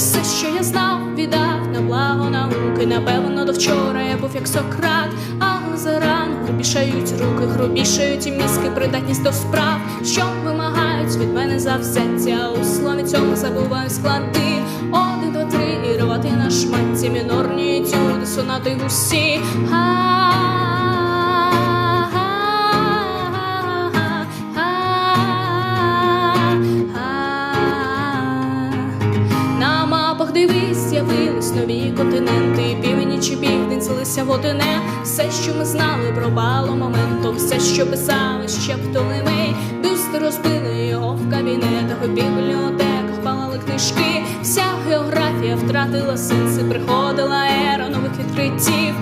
Все, що я знав, віддав на благо науки. Напевно, до вчора я був як Сократ, але зарано грубішають руки, грубішають і мізки, придатність до справ, що вимагають від мене завзяття. У слові цьому забуваю склади. Один, два, три, і рвати на шматці, мінорні етюди, сонати гусі. Мапах дивись, з'явились нові континенти, північ і південь злися в. Все, що ми знали, пропало моментом, все, що писали, ще Птолемей. Бюсти розбили його в кабінетах, у бібліотеках палали книжки. Вся географія втратила сенси, приходила ера нових відкриттів.